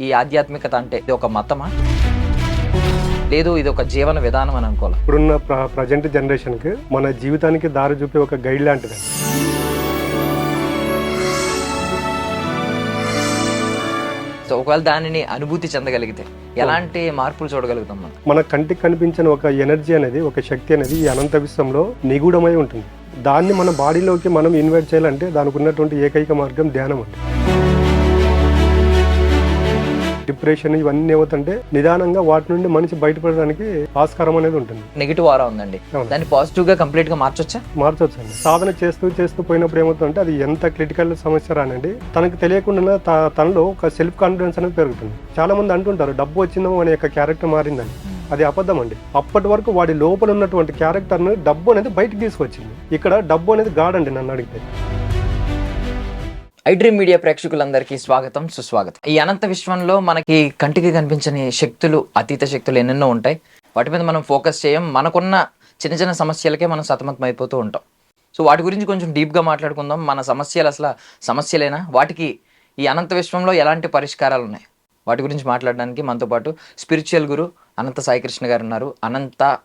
ఈ ఆధ్యాత్మికత అంటే ఇది ఒక మతమా? లేదు ఇది ఒక జీవన విధానం అని అనుకోవాలి? ఇప్పుడున్న ప్ర ప్రజెంట్ జనరేషన్కి మన జీవితానికి దారి చూపే ఒక గైడ్ లాంటిది. సో ఒకవేళ దానిని అనుభూతి చెందగలిగితే ఎలాంటి మార్పులు చూడగలుగుతాం మనం? మన కంటికి కనిపించిన ఒక ఎనర్జీ అనేది ఒక శక్తి అనేది ఈ అనంత విశ్వంలో నిగూఢమై ఉంటుంది. దాన్ని మన బాడీలోకి మనం ఇన్వైట్ చేయాలంటే దానికి ఉన్నటువంటి ఏకైక మార్గం ధ్యానం అండి. డిప్రెషన్ ఇవన్నీ ఏమవుతుంటే నిదానంగా వాటి నుండి మనిషి బయటపడడానికి ఆస్కారం అనేది ఉంటుంది. నెగిటివ్ ఆరా ఉందండి. దాన్ని పాజిటివ్గా కంప్లీట్గా మార్చొచ్చా? మార్చొచ్చండి. సాధన చేస్తూ చేస్తూ పోయినప్పుడు ఏమవుతుందంటే అది ఎంత క్రిటికల్ సమస్య రానండి. తనకు తెలియకుండా తనలో ఒక సెల్ఫ్ కాన్ఫిడెన్స్ అనేది పెరుగుతుంది. చాలా మంది అంటుంటారు డబ్బు వచ్చిందో అనే యొక్క క్యారెక్టర్ మారిందని. అది అబద్ధం అండి. అప్పటి వరకు వాడి లోపల ఉన్నటువంటి క్యారెక్టర్ను డబ్బు అనేది బయటకు తీసుకొచ్చింది. ఇక్కడ డబ్బు అనేది గాడండి నన్ను అడిగితే. ఐడ్రీమ్ మీడియా ప్రేక్షకులందరికీ స్వాగతం సుస్వాగతం. ఈ అనంత విశ్వంలో మనకి కంటికి కనిపించని శక్తులు అతీత శక్తులు ఎన్నెన్నో ఉంటాయి. వాటి మీద మనం ఫోకస్ చేయం. మనకున్న చిన్న చిన్న సమస్యలకే మనం సతమతం అయిపోతూ ఉంటాం. సో వాటి గురించి కొంచెం డీప్గా మాట్లాడుకుందాం. మన సమస్యలు అసలు సమస్యలేనా? వాటికి ఈ అనంత విశ్వంలో ఎలాంటి పరిష్కారాలు ఉన్నాయి? వాటి గురించి మాట్లాడడానికి మనతో పాటు స్పిరిచువల్ గురు అనంత సాయికృష్ణ గారు ఉన్నారు. అనంత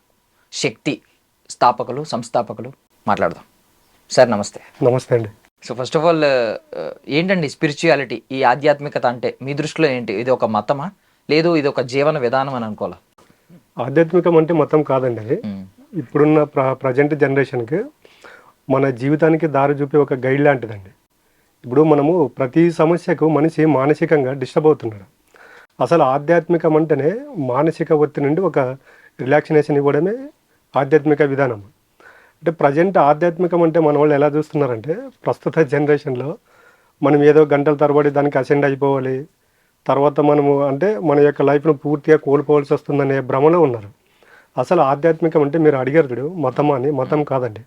శక్తి స్థాపకులు సంస్థాపకులు. మాట్లాడదాం. సార్ నమస్తే. నమస్తే అండి. సో ఫస్ట్ ఆఫ్ ఆల్ ఏంటండి స్పిరిచువాలిటీ? ఈ ఆధ్యాత్మికత అంటే మీ దృష్టిలో ఏంటి? ఇది ఒక మతమా? లేదు ఇది ఒక జీవన విధానం అని అనుకోవాలా? ఆధ్యాత్మికం అంటే మొత్తం కాదండి అది. ఇప్పుడున్న ప్ర ప్రజెంట్ జనరేషన్కి మన జీవితానికి దారి చూపే ఒక గైడ్ లాంటిదండి. ఇప్పుడు మనము ప్రతి సమస్యకు మనిషి మానసికంగా డిస్టర్బ్ అవుతున్నాడు. అసలు ఆధ్యాత్మికం అంటేనే మానసిక ఒత్తి నుండి ఒక రిలాక్సినేషన్ ఇవ్వడమే ఆధ్యాత్మిక విధానం. అంటే ప్రజెంట్ ఆధ్యాత్మికం అంటే మన వాళ్ళు ఎలా చూస్తున్నారంటే ప్రస్తుత జనరేషన్లో మనం ఏదో గంటల తరబడి దానికి అసెండ్ అయిపోవాలి. తర్వాత మనము అంటే మన యొక్క లైఫ్ను పూర్తిగా కోల్పోవాల్సి వస్తుందనే భ్రమలో ఉన్నారు. అసలు ఆధ్యాత్మికం అంటే మీరు అడిగారు చూడు మతం అని? మతం కాదండి.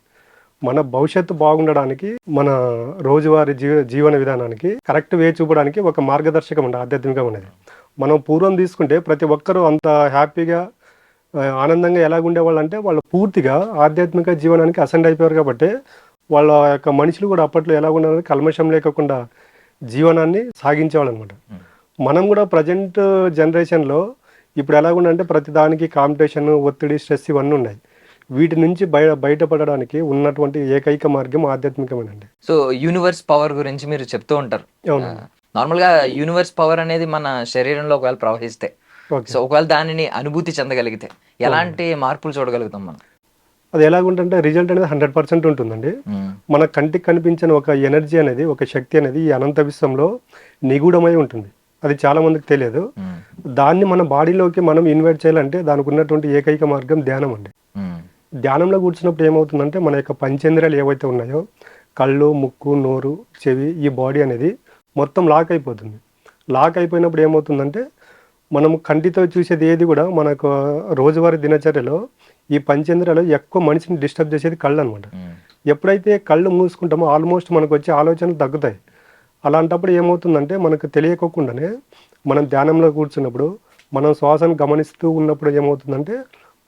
మన భవిష్యత్తు బాగుండడానికి మన రోజువారీ జీవ జీవన విధానానికి కరెక్ట్ వే చూపడానికి ఒక మార్గదర్శకం అండి ఆధ్యాత్మికం అనేది. మనం పూర్వం తీసుకుంటే ప్రతి ఒక్కరూ అంత హ్యాపీగా ఆనందంగా ఎలాగ ఉండేవాళ్ళు అంటే వాళ్ళు పూర్తిగా ఆధ్యాత్మిక జీవనానికి అసెండ్ అయిపోయారు కాబట్టి వాళ్ళ యొక్క మనుషులు కూడా అప్పట్లో ఎలా ఉండాలని కల్మషం లేకుండా జీవనాన్ని సాగించేవాళ్ళు అనమాట మనం కూడా ప్రజెంట్ జనరేషన్లో ఇప్పుడు ఎలా ఉండంటే ప్రతి దానికి కాంపిటీషన్ ఒత్తిడి స్ట్రెస్ ఇవన్నీ ఉన్నాయి. వీటి నుంచి బయ బయటపడడానికి ఉన్నటువంటి ఏకైక మార్గం ఆధ్యాత్మికమేనండి. సో యూనివర్స్ పవర్ గురించి మీరు చెప్తూ ఉంటారు. అవును నార్మల్గా యూనివర్స్ పవర్ అనేది మన శరీరంలో ఒకవేళ ప్రవహిస్తే. సో ఒకవేళ దానిని అనుభూతి చెందగలిగితే ఎలాంటి మార్పులు చూడగలుగుతాం మనం? అది ఎలాగుంటుంటే రిజల్ట్ అనేది హండ్రెడ్ పర్సెంట్ ఉంటుందండి. మ్మ్. మన కంటికి కనిపించిన ఒక ఎనర్జీ అనేది ఒక శక్తి అనేది ఈ అనంత విశ్వంలో నిగూఢమై ఉంటుంది. అది చాలా మందికి తెలియదు. మ్మ్. దాన్ని మన బాడీలోకి మనం ఇన్వైట్ చేయాలంటే దానికి ఉన్నటువంటి ఏకైక మార్గం ధ్యానం అండి. మ్మ్. ధ్యానంలో కూర్చున్నప్పుడు ఏమవుతుందంటే మన యొక్క పంచేంద్రియాలు ఏవైతే ఉన్నాయో కళ్ళు ముక్కు నోరు చెవి ఈ బాడీ అనేది మొత్తం లాక్ అయిపోతుంది. లాక్ అయిపోయినప్పుడు ఏమవుతుందంటే మనం కంటితో చూసేది ఏది కూడా మనకు రోజువారీ దినచర్యలో ఈ పంచేంద్రియాలు ఎక్కువ మనిషిని డిస్టర్బ్ చేసేది కళ్ళు అనమాట. ఎప్పుడైతే కళ్ళు మూసుకుంటామో ఆల్మోస్ట్ మనకు వచ్చే ఆలోచనలు తగ్గుతాయి. అలాంటప్పుడు ఏమవుతుందంటే మనకు తెలియకోకుండానే మనం ధ్యానంలో కూర్చున్నప్పుడు మనం శ్వాసను గమనిస్తూ ఉన్నప్పుడు ఏమవుతుందంటే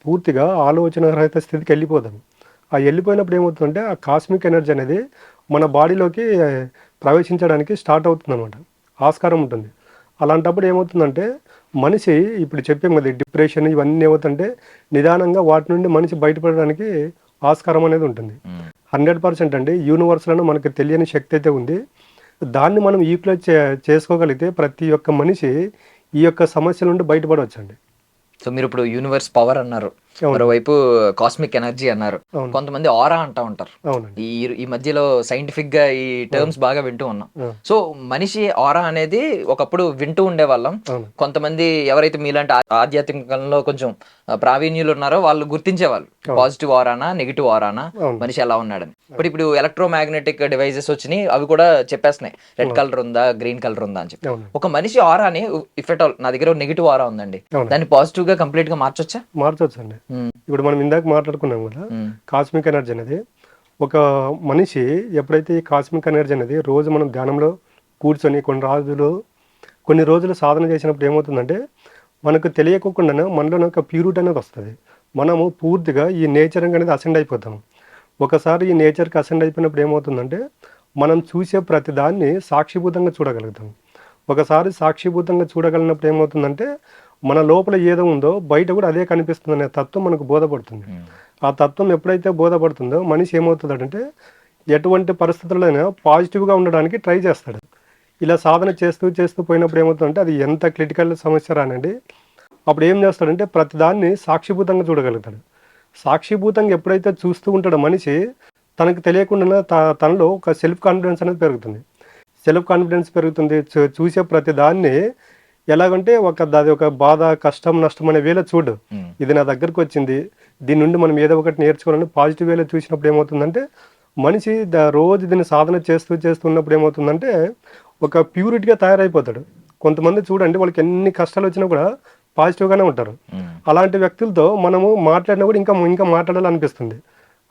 పూర్తిగా ఆలోచన రహిత స్థితికి వెళ్ళిపోతాం. ఆ వెళ్ళిపోయినప్పుడు ఏమవుతుందంటే ఆ కాస్మిక్ ఎనర్జీ అనేది మన బాడీలోకి ప్రవేశించడానికి స్టార్ట్ అవుతుంది అనమాట ఆస్కారం ఉంటుంది. అలాంటప్పుడు ఏమవుతుందంటే మనిషి ఇప్పుడు చెప్పాం కదా డిప్రెషన్ ఇవన్నీ ఏమవుతుంటే నిదానంగా వాటి నుండి మనిషి బయటపడడానికి ఆస్కారం అనేది ఉంటుంది. హండ్రెడ్ పర్సెంట్ అండి. యూనివర్స్లో మనకు తెలియని శక్తి అయితే ఉంది. దాన్ని మనం యూటిలైజ్ చే చేసుకోగలిగితే ప్రతి ఒక్క మనిషి ఈ యొక్క సమస్యల నుండి బయటపడవచ్చండి. సో మీరు ఇప్పుడు యూనివర్స్ పవర్ అన్నారు. మరోవైపు కాస్మిక్ ఎనర్జీ అన్నారు. కొంతమంది ఆరా అంటా ఉంటారు. ఈ ఈ మధ్యలో సైంటిఫిక్గా ఈ టర్మ్స్ బాగా వింటూ ఉన్నాం. సో మనిషి ఆరా అనేది ఒకప్పుడు వింటూ ఉండేవాళ్ళం. కొంతమంది ఎవరైతే మీలాంటి ఆధ్యాత్మికంలో కొంచెం ప్రావీణ్యులు ఉన్నారో వాళ్ళు గుర్తించేవాళ్ళు. Positive ఆరానా negative ఆరానా. మనిషి ఎలా ఉన్నాడని. ఇప్పుడు ఇప్పుడు ఎలక్ట్రోమాగ్నెటిక్ డివైజెస్ వచ్చినాయి అవి కూడా చెప్పేస్తున్నాయి. రెడ్ కలర్ ఉందా గ్రీన్ కలర్ ఉందా అని చెప్పి. ఒక మనిషి ఆరాని ఇఫ్ ఎట్ ఆల్ నా దగ్గర నెగిటివ్ ఆరా ఉందండి. దాన్ని పాజిటివ్గా కంప్లీట్గా మార్చొచ్చా? మార్చవచ్చండి ఉమ్, ఇప్పుడు మనం ఇందాక మాట్లాడుకున్నాం కదా కాస్మిక్ ఎనర్జీ అనేది ఒక మనిషి ఎప్పుడైతే ఈ కాస్మిక్ ఎనర్జీ అనేది రోజు మనం ధ్యానంలో కూర్చొని కొన్ని రోజులు కొన్ని రోజులు సాధన చేసినప్పుడు ఏమవుతుందంటే మనకు తెలియకోకుండానే మనలో ఒక ప్యూరిటీ అనేది వస్తుంది. మనము పూర్తిగా ఈ నేచర్ అనేది అసెండ్ అయిపోతాము ఒకసారి ఈ నేచర్కి అసెండ్ అయిపోయినప్పుడు ఏమవుతుందంటే మనం చూసే ప్రతి దాన్ని సాక్షిభూతంగా చూడగలుగుతాం. ఒకసారి సాక్షిభూతంగా చూడగలిగినప్పుడు ఏమవుతుందంటే మన లోపల ఏదో ఉందో బయట కూడా అదే కనిపిస్తుంది అనే తత్వం మనకు బోధపడుతుంది. ఆ తత్వం ఎప్పుడైతే బోధపడుతుందో మనిషి ఏమవుతుందంటే ఎటువంటి పరిస్థితుల్లోనైనా పాజిటివ్గా ఉండడానికి ట్రై చేస్తాడు. ఇలా సాధన చేస్తూ చేస్తూ పోయినప్పుడు ఏమవుతుందంటే అది ఎంత క్రిటికల్ సమస్య రానండి. అప్పుడు ఏం చేస్తాడంటే ప్రతిదాన్ని సాక్షిభూతంగా చూడగలుగుతాడు. సాక్షిభూతంగా ఎప్పుడైతే చూస్తూ ఉంటాడో మనిషి తనకు తెలియకుండా త- తనలో ఒక సెల్ఫ్ కాన్ఫిడెన్స్ అనేది పెరుగుతుంది. సెల్ఫ్ కాన్ఫిడెన్స్ పెరుగుతుంది. చూ- చూసే ప్రతి దాన్ని ఎలాగంటే ఒక అది ఒక బాధ కష్టం నష్టం అనే వేళ చూడు. ఇది నా దగ్గరకు వచ్చింది. దీని నుండి మనం ఏదో ఒకటి నేర్చుకోవాలని పాజిటివ్ వేలో చూసినప్పుడు ఏమవుతుందంటే మనిషి ద- రోజు దీన్ని సాధన చేస్తూ చేస్తున్నప్పుడు ఏమవుతుందంటే ఒక ప్యూరిటీగా తయారైపోతాడు. కొంతమంది చూడండి వాళ్ళకి ఎన్ని కష్టాలు వచ్చినా కూడా పాజిటివ్గానే ఉంటారు. అలాంటి వ్యక్తులతో మనము మాట్లాడినా కూడా ఇంకా ఇంకా మాట్లాడాలనిపిస్తుంది.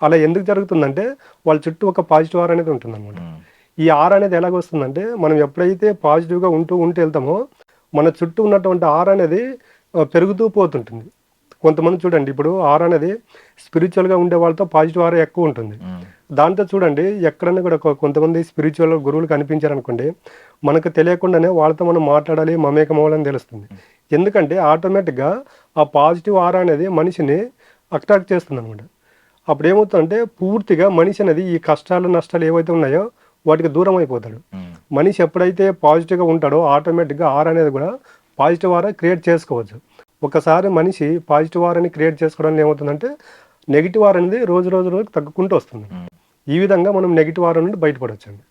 అలా ఎందుకు జరుగుతుందంటే వాళ్ళ చుట్టూ ఒక పాజిటివ్ ఆర్ అనేది ఉంటుంది ఈ ఆర్ అనేది ఎలాగ వస్తుందంటే మనం ఎప్పుడైతే పాజిటివ్గా ఉంటూ ఉంటూ వెళ్తామో మన చుట్టూ ఉన్నటువంటి ఆర్ అనేది పెరుగుతూ పోతుంటుంది. కొంతమంది చూడండి ఇప్పుడు ఆర్ అనేది స్పిరిచువల్గా ఉండే వాళ్ళతో పాజిటివ్ ఆర్ ఎక్కువ ఉంటుంది. దాంతో చూడండి ఎక్కడన్నా కూడా కొంతమంది స్పిరిచువల్ గురువులు కనిపించారనుకోండి మనకు తెలియకుండానే వాళ్ళతో మనం మాట్లాడాలి మమేకం అవ్వాలని తెలుస్తుంది. ఎందుకంటే ఆటోమేటిక్గా ఆ పాజిటివ్ ఆర్ అనేది మనిషిని అట్రాక్ట్ చేస్తుంది అనమాట అప్పుడు ఏమవుతుందంటే పూర్తిగా మనిషి అనేది ఈ కష్టాలు నష్టాలు ఏవైతే ఉన్నాయో వాటికి దూరం అయిపోతాడు. మనిషి ఎప్పుడైతే పాజిటివ్గా ఉంటాడో ఆటోమేటిక్గా ఆర్ అనేది కూడా పాజిటివ్ ఆర్ క్రియేట్ చేసుకోవచ్చు. ఒకసారి మనిషి పాజిటివ్ ఆర్ అని క్రియేట్ చేసుకోవడానికి ఏమవుతుందంటే నెగిటివ్ ఆర్ అనేది రోజు రోజు రోజు తగ్గుకుంటూ వస్తుంది. ఈ విధంగా మనం నెగిటివ్ ఆర్ నుండి బయటపడవచ్చండి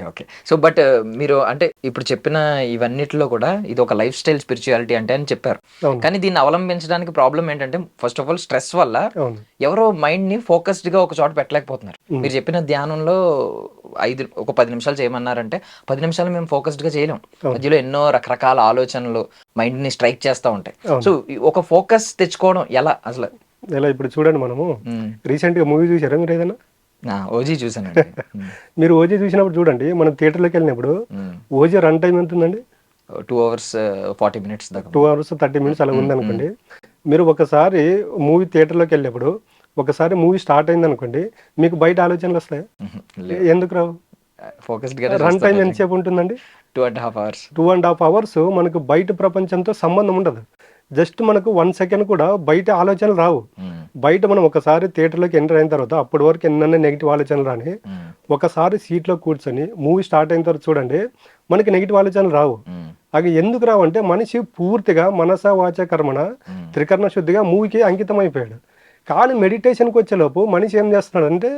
ఓకే సో బట్ మీరు అంటే ఇప్పుడు చెప్పిన ఇవన్నిటిలో కూడా ఇది ఒక లైఫ్ స్టైల్ స్పిరిచువాలిటీ అంటే అని చెప్పారు. కానీ దీన్ని అవలంబించడానికి ప్రాబ్లం ఏంటంటే ఫస్ట్ ఆఫ్ ఆల్ స్ట్రెస్ వల్ల ఎవరో మైండ్ని ఫోకస్డ్గా ఒక చోట పెట్టలేకపోతున్నారు. మీరు చెప్పిన ధ్యానంలో ఐదు ఒక పది నిమిషాలు చేయమన్నారంటే పది నిమిషాలు మేము ఫోకస్డ్గా చేయలేం మధ్యలో ఎన్నో రకరకాల ఆలోచనలు మైండ్ని స్ట్రైక్ చేస్తూ ఉంటాయి. సో ఒక ఫోకస్ తెచ్చుకోవడం ఎలా అసలు? ఇలా ఇప్పుడు చూడండి మనము. మ్మ్. రీసెంట్గా మూవీ చూసారా మీరు ఏదైనా? ఓజీ చూసానండి మీరు ఓజీ చూసినప్పుడు చూడండి మనం థియేటర్లోకి వెళ్ళినప్పుడు ఓజీ రన్ టైం ఎంత ఉందండి టూ అవర్స్ ఫార్టీ మినిట్స్ దాకా టూ అవర్స్ థర్టీ మినిట్స్ అలా ఉందనుకోండి. మీరు ఒకసారి మూవీ థియేటర్లోకి వెళ్ళినప్పుడు ఒకసారి మూవీ స్టార్ట్ అయింది అనుకోండి మీకు బయట ఆలోచనలు వస్తాయి? ఎందుకు రావు? ఫోకస్డ్గా రన్ టైం ఎంతసేపు ఉంటుందండి? Two and half hours. Two and half hours మనకు బయట ప్రపంచంతో సంబంధం ఉండదు. జస్ట్ మనకు వన్ సెకండ్ కూడా బయట ఆలోచనలు రావు. బయట మనం ఒకసారి థియేటర్లోకి ఎంటర్ అయిన తర్వాత అప్పటి వరకు ఎన్నెన్న నెగిటివ్ ఆలోచనలు రాని ఒకసారి సీట్లో కూర్చొని మూవీ స్టార్ట్ అయిన తర్వాత చూడండి మనకి నెగిటివ్ ఆలోచనలు రావు. అవి ఎందుకు రావంటే మనిషి పూర్తిగా మనస వాచ కర్మణ త్రికరణ శుద్ధిగా మూవీకి అంకితం అయిపోయాడు కానీ మెడిటేషన్కి వచ్చేలోపు మనిషి ఏం చేస్తున్నాడు అంటే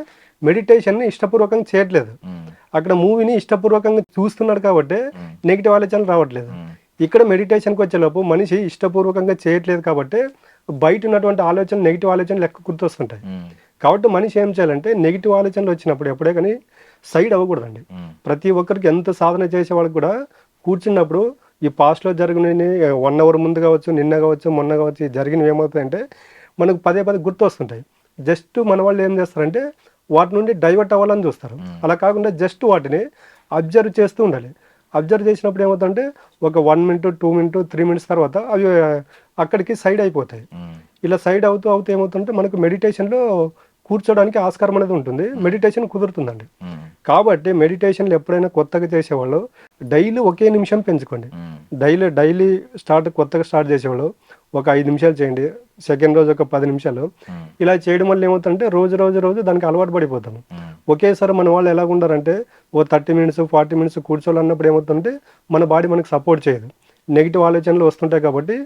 మెడిటేషన్ని ఇష్టపూర్వకంగా చేయట్లేదు. అక్కడ మూవీని ఇష్టపూర్వకంగా చూస్తున్నాడు కాబట్టి నెగిటివ్ ఆలోచనలు రావట్లేదు. ఇక్కడ మెడిటేషన్కి వచ్చేలోపు మనిషి ఇష్టపూర్వకంగా చేయట్లేదు కాబట్టి బయట ఉన్నటువంటి ఆలోచన నెగిటివ్ ఆలోచనలు ఎక్కువ గుర్తొస్తుంటాయి. కాబట్టి మనిషి ఏం చేయాలంటే నెగిటివ్ ఆలోచనలు వచ్చినప్పుడు ఎప్పుడే కానీ సైడ్ అవ్వకూడదండి. ప్రతి ఒక్కరికి ఎంత సాధన చేసే వాళ్ళకి కూడా కూర్చున్నప్పుడు ఈ పాస్ట్లో జరిగిన వన్ అవర్ ముందు కావచ్చు నిన్న కావచ్చు మొన్న కావచ్చు జరిగినవి ఏమవుతాయంటే మనకు పదే పదే గుర్తు వస్తుంటాయి జస్ట్ మన వాళ్ళు ఏం చేస్తారంటే వాటి నుండి డైవర్ట్ అవ్వాలని చూస్తారు. అలా కాకుండా జస్ట్ వాటిని అబ్జర్వ్ చేస్తూ ఉండాలి. అబ్జర్వ్ చేసినప్పుడు ఏమవుతుందంటే ఒక one minute two minute three minutes తర్వాత అవి అక్కడికి సైడ్ అయిపోతాయి. ఇలా సైడ్ అవుతూ అవుతూ ఏమవుతుంటే మనకు మెడిటేషన్లో కూర్చోడానికి ఆస్కారం అనేది ఉంటుంది. మెడిటేషన్ కుదురుతుందండి. కాబట్టి మెడిటేషన్లు ఎప్పుడైనా కొత్తగా చేసేవాళ్ళు డైలీ ఒకే నిమిషం పెంచుకోండి. డైలీ డైలీ స్టార్ట్ కొత్తగా స్టార్ట్ చేసేవాళ్ళు ఒక ఐదు నిమిషాలు చేయండి. సెకండ్ రోజు ఒక పది నిమిషాలు. ఇలా చేయడం వల్ల ఏమవుతుందంటే రోజు రోజు రోజు దానికి అలవాటు పడిపోతాము. ఒకేసారి మన వాళ్ళు ఎలా ఉండారంటే ఓ థర్టీ మినిట్స్ ఫార్టీ మినిట్స్ కూర్చోవాలన్నప్పుడు ఏమవుతుందంటే మన బాడీ మనకు సపోర్ట్ చేయదు. నెగిటివ్ ఆలోచనలు వస్తుంటాయి కాబట్టి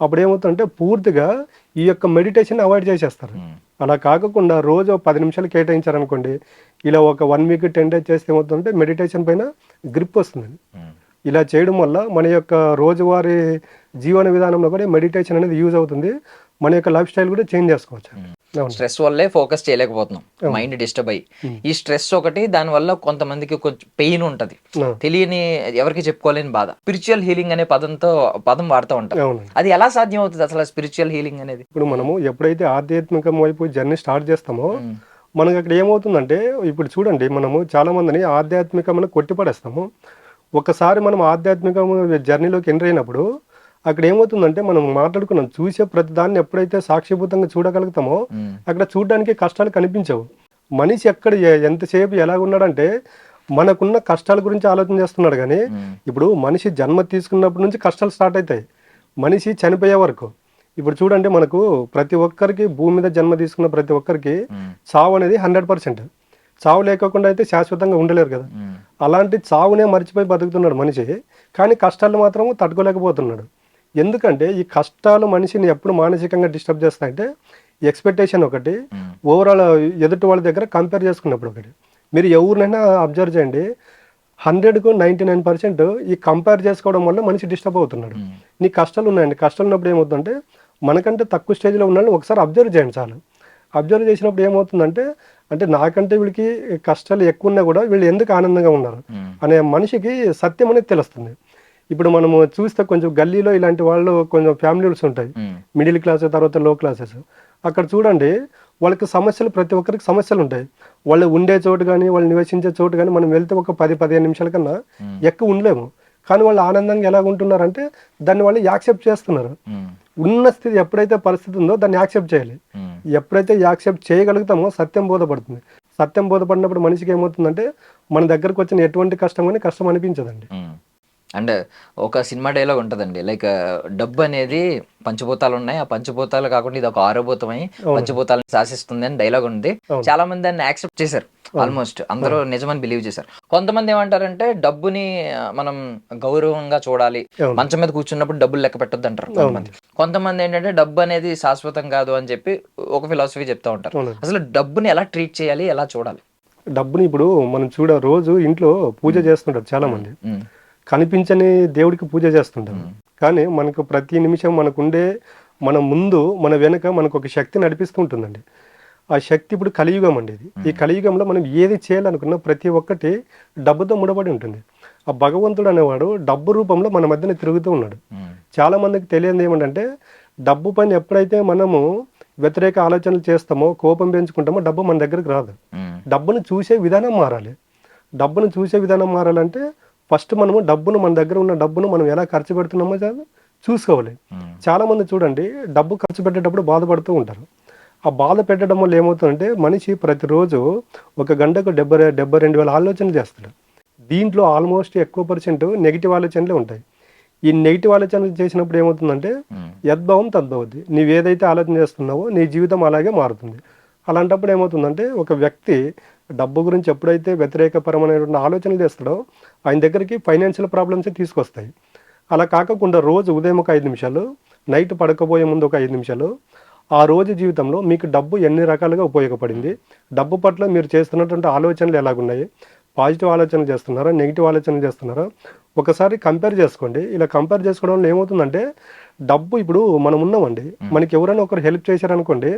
అప్పుడు ఏమవుతుందంటే పూర్తిగా ఈ యొక్క మెడిటేషన్ అవాయిడ్ చేసేస్తారు. అలా కాకుండా రోజు పది నిమిషాలు కేటాయించారనుకోండి ఇలా ఒక వన్ వీక్ టెన్ డేస్ చేస్తే ఏమవుతుందంటే మెడిటేషన్ పైన గ్రిప్ వస్తుందండి ఇలా చేయడం వల్ల మన యొక్క రోజువారీ జీవన విధానంలో కూడా మెడిటేషన్ అనేది యూజ్ అవుతుంది. మన యొక్క లైఫ్ స్టైల్ కూడా చేంజ్ చేసుకోవచ్చు. స్ట్రెస్ వల్లే ఫోకస్ చేయలేకపోతున్నాం. మైండ్ డిస్టర్బ్ అయ్యి. ఈ స్ట్రెస్ ఒకటి దాని వల్ల కొంతమందికి కొంచెం పెయిన్ ఉంటది. తెలియని ఎవరికి చెప్పుకోలేని బాధ. స్పిరిచువల్ హీలింగ్ అనే పదంతో పదం వాడుతూ ఉంటాం. అది ఎలా సాధ్యం అవుతుంది అసలు స్పిరిచువల్ హీలింగ్ అనేది? ఇప్పుడు మనము ఎప్పుడైతే ఆధ్యాత్మికం వైపు జర్నీ స్టార్ట్ చేస్తామో మనకి అక్కడ ఏమవుతుందంటే ఇప్పుడు చూడండి మనము చాలా మందిని ఆధ్యాత్మికమని కొట్టిపడేస్తాము. ఒకసారి మనం ఆధ్యాత్మికం జర్నీలోకి ఎంటర్ అయినప్పుడు అక్కడ ఏమవుతుందంటే మనం మాట్లాడుకున్నాం చూసే ప్రతి దాన్ని ఎప్పుడైతే సాక్షిభూతంగా చూడగలుగుతామో అక్కడ చూడడానికి కష్టాలు కనిపించవు. మనిషి ఎక్కడ ఎంతసేపు ఎలా ఉన్నాడంటే మనకున్న కష్టాల గురించి ఆలోచన చేస్తున్నాడు కానీ ఇప్పుడు మనిషి జన్మ తీసుకున్నప్పటి నుంచి కష్టాలు స్టార్ట్ అవుతాయి. మనిషి చనిపోయే వరకు. ఇప్పుడు చూడండి మనకు ప్రతి ఒక్కరికి భూమి మీద జన్మ తీసుకున్న ప్రతి ఒక్కరికి చావు అనేది హండ్రెడ్ పర్సెంట్. చావు లేకోకుండా అయితే శాశ్వతంగా ఉండలేరు కదా. అలాంటి చావునే మర్చిపోయి బతుకుతున్నాడు మనిషి కానీ కష్టాలు మాత్రం తట్టుకోలేకపోతున్నాడు. ఎందుకంటే ఈ కష్టాలు మనిషిని ఎప్పుడు మానసికంగా డిస్టర్బ్ చేస్తాయంటే ఎక్స్పెక్టేషన్ ఒకటి ఓవరాల్ ఎదుటి వాళ్ళ దగ్గర కంపేర్ చేసుకున్నప్పుడు ఒకటి. మీరు ఎవరినైనా అబ్జర్వ్ చేయండి హండ్రెడ్కు నైంటీ నైన్ పర్సెంట్ ఈ కంపేర్ చేసుకోవడం వల్ల మనిషి డిస్టర్బ్ అవుతున్నాడు. నీ కష్టాలు ఉన్నాయండి కష్టాలు ఉన్నప్పుడు ఏమవుతుందంటే మనకంటే తక్కువ స్టేజ్లో ఉన్నాళ్ళని ఒకసారి అబ్జర్వ్ చేయండి చాలు. అబ్జర్వ్ చేసినప్పుడు ఏమవుతుందంటే అంటే నాకంటే వీళ్ళకి కష్టాలు ఎక్కువ ఉన్నా కూడా వీళ్ళు ఎందుకు ఆనందంగా ఉన్నారు? అనే మనిషికి సత్యం అనేది తెలుస్తుంది. ఇప్పుడు మనము చూస్తే కొంచెం గల్లీలో ఇలాంటి వాళ్ళు కొంచెం ఫ్యామిలీస్ ఉంటాయి. మిడిల్ క్లాస్ తర్వాత లో క్లాసెస్ అక్కడ చూడండి వాళ్ళకి సమస్యలు ప్రతి ఒక్కరికి సమస్యలు ఉంటాయి. వాళ్ళు ఉండే చోటు కానీ వాళ్ళు నివసించే చోటు కానీ మనం వెళ్తే ఒక పది పదిహేను నిమిషాల కన్నా ఎక్కువ ఉండలేము. కానీ వాళ్ళు ఆనందంగా ఎలా ఉంటున్నారంటే దాన్ని వాళ్ళు యాక్సెప్ట్ చేస్తున్నారు. ఉన్న స్థితి ఎప్పుడైతే పరిస్థితి ఉందో దాన్ని యాక్సెప్ట్ చేయాలి. ఎప్పుడైతే యాక్సెప్ట్ చేయగలుగుతామో సత్యం బోధపడుతుంది. సత్యం బోధపడినప్పుడు మనిషికి ఏమవుతుందంటే మన దగ్గరకు వచ్చిన ఎటువంటి కష్టం కానీ కష్టం అనిపించదండి. అండ్ ఒక సినిమా డైలాగ్ ఉంటదండి. లైక్ డబ్బు అనేది పంచభూతాలు ఉన్నాయి. ఆ పంచభూతాలు కాకుండా ఇది ఒక ఆరోభూతమై పంచభూతాలను శాసిస్తుంది అని డైలాగ్ ఉంది. చాలా మంది దాన్ని యాక్సెప్ట్ చేశారు. ఆల్మోస్ట్ అందరూ నిజమని బిలీవ్ చేశారు. కొంతమంది ఏమంటారంటే డబ్బుని మనం గౌరవంగా చూడాలి. మంచం మీద కూర్చున్నప్పుడు డబ్బులు లెక్క పెట్టొద్దు అంటారు కొంతమంది కొంతమంది ఏంటంటే డబ్బు అనేది శాశ్వతం కాదు అని చెప్పి ఒక ఫిలాసఫీ చెప్తా ఉంటారు. అసలు డబ్బుని ఎలా ట్రీట్ చేయాలి? ఎలా చూడాలి? డబ్బుని ఇప్పుడు మనం చూడ రోజు ఇంట్లో పూజ చేస్తుంటారు చాలా మంది కనిపించని దేవుడికి పూజ చేస్తుంటాం కానీ మనకు ప్రతి నిమిషం మనకుండే మన ముందు మన వెనుక మనకు ఒక శక్తి నడిపిస్తూ ఉంటుందండి ఆ శక్తి ఇప్పుడు కలియుగం అండి ఇది. ఈ కలియుగంలో మనం ఏది చేయాలనుకున్నా ప్రతి ఒక్కటి డబ్బుతో ముడబడి ఉంటుంది. ఆ భగవంతుడు అనేవాడు డబ్బు రూపంలో మన మధ్యన తిరుగుతూ ఉన్నాడు. చాలా మందికి తెలియదు ఏమంటే డబ్బు పైన ఎప్పుడైతే మనము వ్యతిరేక ఆలోచనలు చేస్తామో కోపం పెంచుకుంటామో డబ్బు మన దగ్గరికి రాదు. డబ్బును చూసే విధానం మారాలి. డబ్బును చూసే విధానం మారాలంటే ఫస్ట్ మనము డబ్బును మన దగ్గర ఉన్న డబ్బును మనం ఎలా ఖర్చు పెడుతున్నామో చాలు చూసుకోవాలి. చాలా మంది చూడండి డబ్బు ఖర్చు పెట్టేటప్పుడు బాధపడుతూ ఉంటారు. ఆ బాధ పెట్టడం వల్ల ఏమవుతుందంటే మనిషి ప్రతిరోజు ఒక గంటకు డెబ్బై డెబ్బై రెండు వేల ఆలోచనలు చేస్తాడు. దీంట్లో ఆల్మోస్ట్ ఎక్కువ పర్సెంట్ నెగిటివ్ ఆలోచనలే ఉంటాయి. ఈ నెగిటివ్ ఆలోచనలు చేసినప్పుడు ఏమవుతుందంటే యద్భావం తద్భవతి. నీవు ఏదైతే ఆలోచన చేస్తున్నావో నీ జీవితం అలాగే మారుతుంది. అలాంటప్పుడు ఏమవుతుందంటే ఒక వ్యక్తి డబ్బు గురించి ఎప్పుడైతే వ్యతిరేకపరమైనటువంటి ఆలోచనలు చేస్తాడో ఆయన దగ్గరికి ఫైనాన్షియల్ ప్రాబ్లమ్స్ తీసుకొస్తాయి. అలా కాకుండా రోజు ఉదయం ఒక ఐదు నిమిషాలు నైట్ పడకపోయే ముందు ఒక ఐదు నిమిషాలు ఆ రోజు జీవితంలో మీకు డబ్బు ఎన్ని రకాలుగా ఉపయోగపడింది డబ్బు పట్ల మీరు చేస్తున్నటువంటి ఆలోచనలు ఎలాగున్నాయి పాజిటివ్ ఆలోచనలు చేస్తున్నారా నెగిటివ్ ఆలోచనలు చేస్తున్నారా ఒకసారి కంపేర్ చేసుకోండి. ఇలా కంపేర్ చేసుకోవడం వల్ల ఏమవుతుందంటే డబ్బు ఇప్పుడు మనం ఉన్నామండి. మనకి ఎవరైనా ఒకరు హెల్ప్ చేశారనుకోండి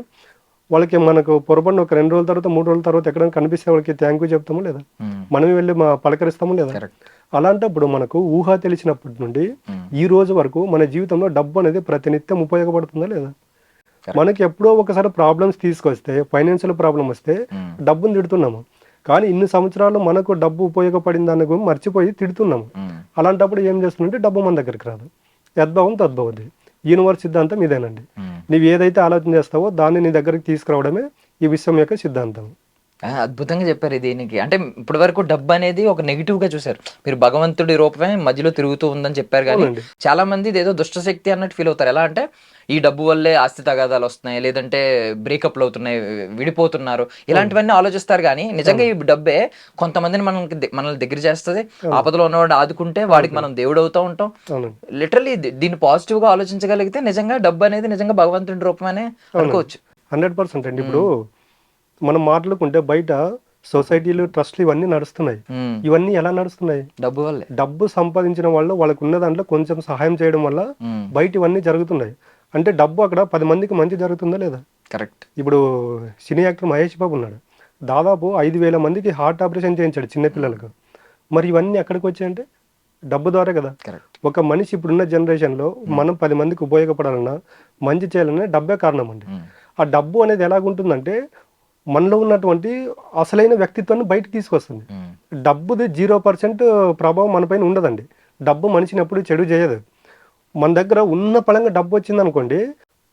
వాళ్ళకి మనకు పొరపాటున ఒక రెండు రోజుల తర్వాత మూడు రోజుల తర్వాత ఎక్కడైనా కనిపిస్తే వాళ్ళకి థ్యాంక్ యూ చెప్తామో లేదా? ఉమ్, మనమే వెళ్ళి మా పలకరిస్తామో లేదా? కరెక్ట్ అలాంటప్పుడు మనకు ఊహ తెలిసినప్పటి నుండి ఉమ్, ఈ రోజు వరకు మన జీవితంలో డబ్బు అనేది ప్రతినిత్యం ఉపయోగపడుతుందా లేదా. మనకి ఎప్పుడో ఒకసారి ప్రాబ్లమ్స్ తీసుకొస్తే ఫైనాన్షియల్ ప్రాబ్లం వస్తే ఉమ్, డబ్బును తిడుతున్నాము. కానీ ఇన్ని సంవత్సరాలు మనకు డబ్బు ఉపయోగపడింది గురించి మర్చిపోయి తిడుతున్నాము. అలాంటప్పుడు ఏం చేస్తుందంటే డబ్బు మన దగ్గరికి రాదు. యద్భావం తద్భవతి. యూనివర్స్ సిద్ధాంతం ఇదేనండి. ఉమ్. నీవు ఏదైతే ఆలోచన చేస్తావో దాన్ని నీ దగ్గరికి తీసుకురావడమే ఈ విశ్వం యొక్క సిద్ధాంతం. అద్భుతంగా చెప్పారు దీనికి. అంటే ఇప్పటి వరకు డబ్బు అనేది ఒక నెగిటివ్గా చూసారు మీరు భగవంతుడి రూపమే మధ్యలో తిరుగుతూ ఉందని చెప్పారు కానీ. చాలా మంది ఇదేదో దుష్టశక్తి అన్నట్టు ఫీల్ అవుతారు. ఎలా అంటే ఈ డబ్బు వల్లే ఆస్తి తగాదాలు వస్తున్నాయి లేదంటే బ్రేకప్లు అవుతున్నాయి విడిపోతున్నారు. ఇలాంటివన్నీ ఆలోచిస్తారు కానీ నిజంగా ఈ డబ్బే కొంతమందిని మనకి మనల్ని దగ్గర చేస్తుంది. ఆపదలో ఉన్నవాడు ఆదుకుంటే వాడికి మనం దేవుడు అవుతూ ఉంటాం. లిటరలీ దీన్ని పాజిటివ్గా ఆలోచించగలిగితే నిజంగా డబ్బు అనేది నిజంగా భగవంతుడి రూపమనే అనుకోవచ్చు. హండ్రెడ్ పర్సెంట్ అండి. ఇప్పుడు మనం మాట్లాడుకుంటే బయట సొసైటీలు ట్రస్ట్లు ఇవన్నీ నడుస్తున్నాయి. ఇవన్నీ ఎలా నడుస్తున్నాయి? డబ్బు వల్లే. డబ్బు సంపాదించిన వాళ్ళు వాళ్ళకు ఉన్న దాంట్లో కొంచెం సహాయం చేయడం వల్ల బయట ఇవన్నీ జరుగుతున్నాయి. అంటే డబ్బు అక్కడ పది మందికి మంచి జరుగుతుందా లేదా? కరెక్ట్. ఇప్పుడు సినీ యాక్టర్ మహేష్ బాబు ఉన్నాడు. దాదాపు ఐదు వేల మందికి హార్ట్ ఆపరేషన్ చేయించాడు చిన్నపిల్లలకు మరి ఇవన్నీ ఎక్కడికి వచ్చాయంటే? డబ్బు ద్వారా కదా. కరెక్ట్. ఒక మనిషి ఇప్పుడున్న జనరేషన్లో మనం పది మందికి ఉపయోగపడాలన్నా మంచి చేయాలన్నా డబ్బే కారణం అండి ఆ డబ్బు అనేది ఎలాగుంటుందంటే మనలో ఉన్నటువంటి అసలైన వ్యక్తిత్వాన్ని బయటకు తీసుకొస్తుంది. డబ్బుది జీరో పర్సెంట్ ప్రభావం మనపైన ఉండదండి. డబ్బు మనిషిని ఎప్పుడు చెడు చేయదు. మన దగ్గర ఉన్న పలంగా డబ్బు వచ్చింది అనుకోండి